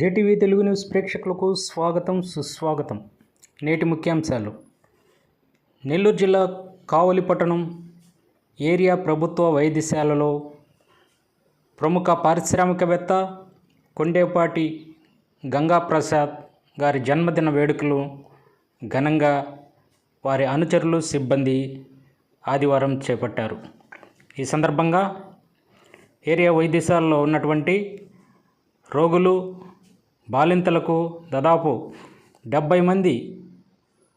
JTV Telugu news ప్రేక్షకులకు స్వాగతం సుస్వాగతం. నేటి ముఖ్యాంశాలు. నెల్లూరు జిల్లా కావలి పట్టణం ఏరియా ప్రభుత్వ వైద్యశాలలో ప్రముఖ పారిశ్రామికవేత్త కొండేపాటి గంగాప్రసాద్ గారి జన్మదిన వేడుకలు ఘనంగా వారి అనుచరులు సిబ్బంది ఆదివారం చేపట్టారు. ఈ సందర్భంగా ఏరియా వైద్యశాలలో ఉన్నటువంటి రోగులు బాలింతలకు దాదాపు డెబ్భై మంది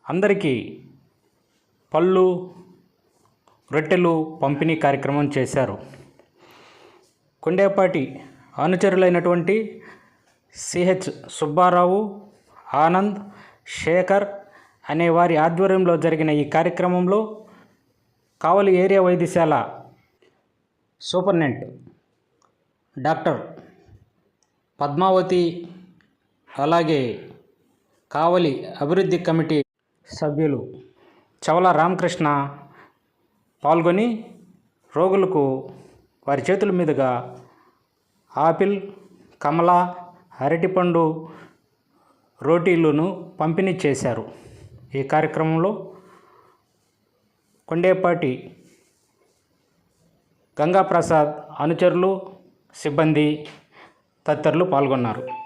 అందరికీ పళ్ళు రొట్టెలు పంపిణీ కార్యక్రమం చేశారు. కొండేపాటి అనుచరులైనటువంటి సిహెచ్ సుబ్బారావు ఆనంద్ శేఖర్ అనే వారి ఆధ్వర్యంలో జరిగిన ఈ కార్యక్రమంలో కావలి ఏరియా వైద్యశాల సూపర్నెంట్ డాక్టర్ పద్మావతి అలాగే కావలి అభివృద్ధి కమిటీ సభ్యులు చవల రామకృష్ణ పాల్గొని రోగులకు వారి చేతుల మీదుగా ఆపిల్ కమల అరటిపండు రోటీలను పంపిణీ చేశారు. ఈ కార్యక్రమంలో కొండేపాటి గంగాప్రసాద్ అనుచరులు సిబ్బంది తదితరులు పాల్గొన్నారు.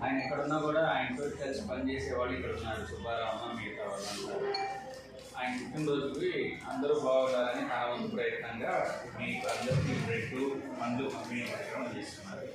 ఆయన ఎక్కడున్నా కూడా ఆయనతో కలిసి పనిచేసే వాళ్ళు ఇక్కడ ఉన్నారు సుబ్బారావు మిగతా వాళ్ళంతా ఆయన పుట్టినరోజుకి అందరూ బాగుండాలని తన వంతు ప్రయత్నంగా మీకు అందరికీ బ్రెడ్ మందు పంపిణీ కార్యక్రమం చేస్తున్నారు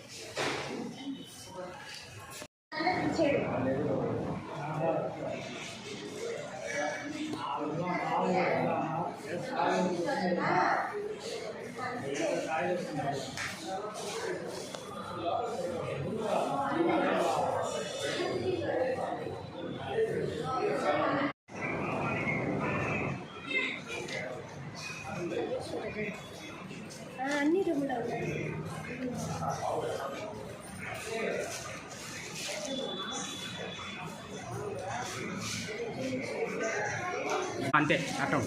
అంతే అటం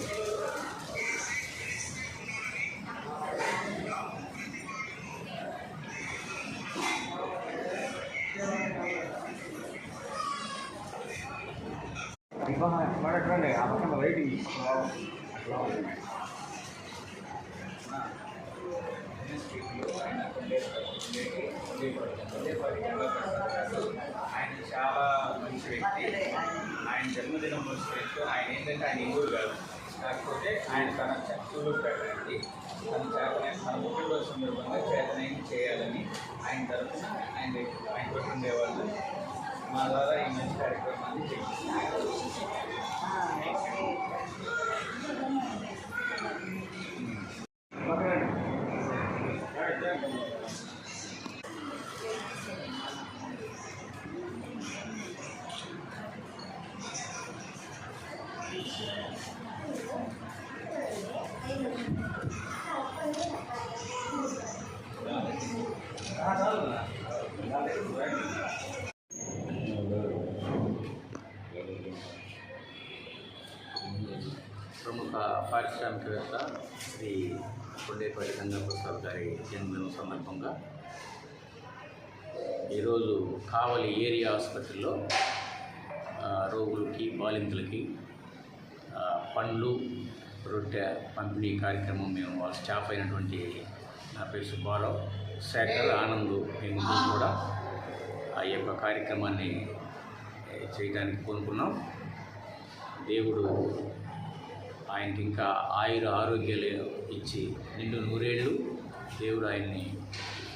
ఆయన చాలా మంచి వ్యక్తి ఆయన జన్మదినం మంచి ఆయన ఏంటంటే ఆయన హిందువు కాదు కాకపోతే ఆయన తన చర్చలు పెట్టండి తన చేతనే తన పుట్టినరోజు సందర్భంగా చేతనైన చేయాలని ఆయన తరఫున ఆయన ఆయన తోటి ఉండేవాళ్ళు మా ద్వారా ఈ మంచి కార్యక్రమాన్ని చేస్తున్నారు ప్రముఖ పారిశ్రామికవేత్త శ్రీ కొండేపల్లి గంగాప్రసాద్ గారి జన్మదినం సందర్భంగా ఈరోజు కావలి ఏరియా ఆసుపత్రిలో రోగులకి బాలింతలకి పండ్లు రొట్టె పంపిణీ కార్యక్రమం మేము వాళ్ళ స్టాఫ్ అయినటువంటి నా పేరు సుబ్బారావు. శేఖర్ ఆనంద్ మేము కూడా ఆ యొక్క కార్యక్రమాన్ని చేయడానికి కోరుకున్నాం. దేవుడు ఆయనకి ఇంకా ఆయుర ఆరోగ్యాలు ఇచ్చి నిండు నూరేళ్ళు దేవుడు ఆయన్ని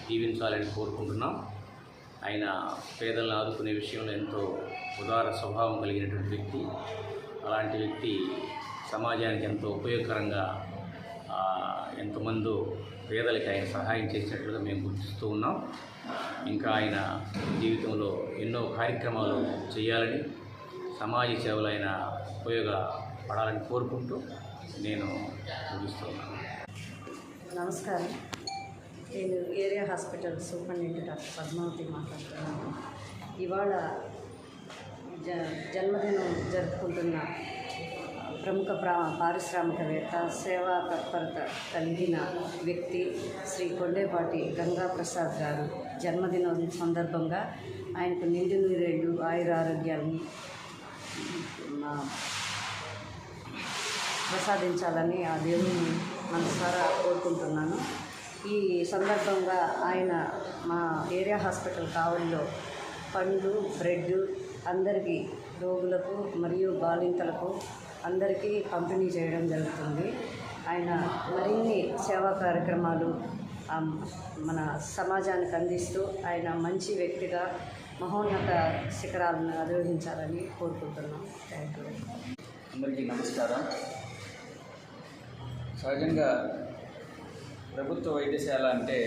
దీవించాలని కోరుకుంటున్నాం. ఆయన పేదలను ఆదుకునే విషయంలో ఎంతో ఉదార స్వభావం కలిగినటువంటి వ్యక్తి. అలాంటి వ్యక్తి సమాజానికి ఎంతో ఉపయోగకరంగా ఆ, ఎంతమందో పేదలకి ఆయన సహాయం చేసినట్లుగా మేము గుర్తిస్తూ ఉన్నాం. ఇంకా ఆయన జీవితంలో ఎన్నో కార్యక్రమాలు చేయాలని సమాజ సేవలు ఆయన ఉపయోగపడాలని కోరుకుంటూ నేను చూపిస్తున్నాను నమస్కారం. నేను area hospital superintendent doctor Padmavathi మాట్లాడుతున్నాను. ఇవాళ జ జన్మదినం జరుపుకుంటున్న ప్రముఖ ప్రా పారిశ్రామికవేత్త సేవా తత్పరత కలిగిన వ్యక్తి శ్రీ కొండేపాటి గంగా ప్రసాద్ గారు. జన్మదినం సందర్భంగా ఆయనకు నిండు నీరేళ్ళు ఆయుర ఆరోగ్యాన్ని ప్రసాదించాలని ఆ దేవుని మనసారా కోరుకుంటున్నాను. ఈ సందర్భంగా ఆయన మా ఏరియా హాస్పిటల్ కావలిలో పండ్లు బ్రెడ్ అందరికీ రోగులకు మరియు బాలింతలకు అందరికీ పంపిణీ చేయడం జరుగుతుంది. ఆయన మరిన్ని సేవా కార్యక్రమాలు మన సమాజానికి అందిస్తూ ఆయన మంచి వ్యక్తిగా మహోన్నత శిఖరాలను అధిరోహించాలని కోరుకుంటున్నాం. Thank you. అందరికీ నమస్కారం. సహజంగా ప్రభుత్వ వైద్యశాల అంటే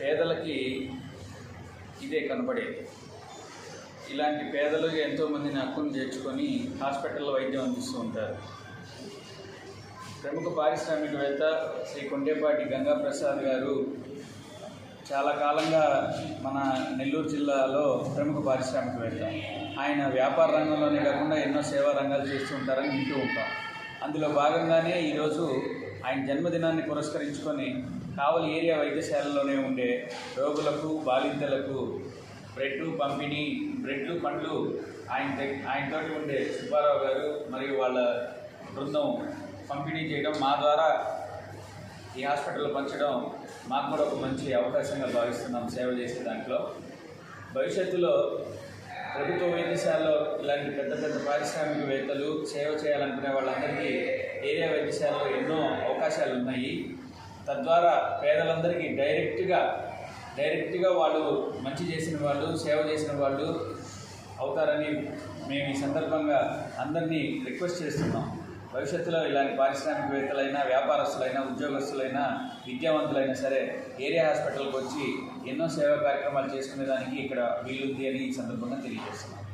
పేదలకి ఇదే కనబడేది. ఇలాంటి పేదలు ఎంతోమందిని హక్కును చేర్చుకొని హాస్పిటల్లో వైద్యం అందిస్తూ ఉంటారు. ప్రముఖ పారిశ్రామికవేత్త శ్రీ కొండేపాటి గంగా ప్రసాద్ గారు చాలా కాలంగా మన నెల్లూరు జిల్లాలో ప్రముఖ పారిశ్రామికవేత్త. ఆయన వ్యాపార రంగంలోనే కాకుండా ఎన్నో సేవా రంగాలు చేస్తూ ఉంటారని వింటూ ఉంటాం. అందులో భాగంగానే ఈరోజు ఆయన జన్మదినాన్ని పురస్కరించుకొని కావలి ఏరియా వైద్యశాలలోనే ఉండే రోగులకు బాలింతలకు బ్రెడ్ పంపిణీ బ్రెడ్లు పండ్లు. ఆయన ఆయనతో ఆయనతోటి ఉండే సుబ్బారావు గారు మరియు వాళ్ళ బృందం పంపిణీ చేయడం మా ద్వారా ఈ హాస్పిటల్లో పంచడం మాకు కూడా ఒక మంచి అవకాశంగా భావిస్తున్నాం సేవ చేసే దాంట్లో. భవిష్యత్తులో ప్రభుత్వ వైద్యశాలలో ఇలాంటి పెద్ద పెద్ద పారిశ్రామికవేత్తలు సేవ చేయాలనుకునే వాళ్ళందరికీ ఏరియా వైద్యశాలలో ఎన్నో అవకాశాలు ఉన్నాయి తద్వారా పేదలందరికీ డైరెక్ట్గా డైరెక్ట్గా వాళ్ళు మంచి చేసిన వాళ్ళు సేవ చేసిన వాళ్ళు అవుతారని మేము ఈ సందర్భంగా అందరినీ రిక్వెస్ట్ చేస్తున్నాం. భవిష్యత్తులో ఇలాంటి పారిశ్రామికవేత్తలైనా వ్యాపారస్తులైనా ఉద్యోగస్తులైనా విద్యావంతులైనా సరే ఏరియా హాస్పిటల్కి వచ్చి ఎన్నో సేవా కార్యక్రమాలు చేసుకునే దానికి ఇక్కడ వీలుంది అని ఈ సందర్భంగా తెలియజేస్తున్నాం.